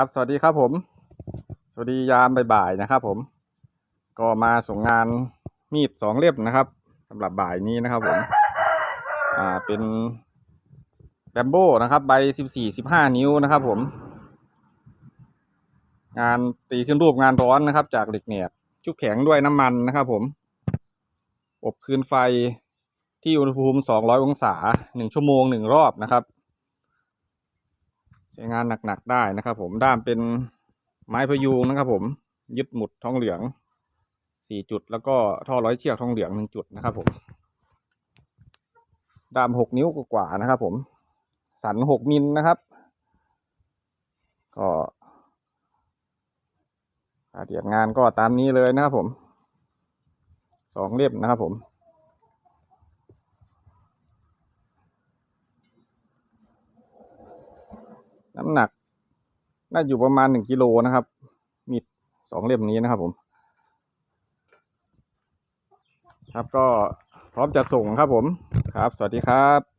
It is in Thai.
ครับ สวัสดีครับผม สวัสดียามบ่ายๆนะครับ ผม ก็มาส่งงานมีดสองเล่มนะครับสำหรับบ่ายนี้นะครับ ผม อ่าเป็นแบมโบนะครับ ใบสิบสี่สิบห้านิ้วนะครับ ผม งานตีขึ้นรูปงานร้อนนะครับ จากเหล็กแหนบชุบแข็งด้วยน้ำมันนะครับ ผม อบคืนไฟที่อุณหภูมิสองร้อยองศาหนึ่งชั่วโมงหนึ่งรอบนะครับ ช้งานหนักๆได้นะครับ ผมด้ามเป็นไม้พยุงนะครับ ผมยึดหมุดทองเหลืองสี่จุด แล้วก็ท่อร้อยเชือกทองเหลืองหนึ่งจุดนะครับ ผมด้ามหกนิ้วกว่านะครับ ผม สันหกมิลนะครับ ก็รายละเอียดงานก็ตามนี้เลยนะครับผมสองเล่มนะครับผม น้ำหนัก น่าอยู่ประมาณหนึ่งกิโลนะครับ มีดสองเล่มนี้นะครับผม ครับก็พร้อมจะส่งครับผม ครับ สวัสดีครับ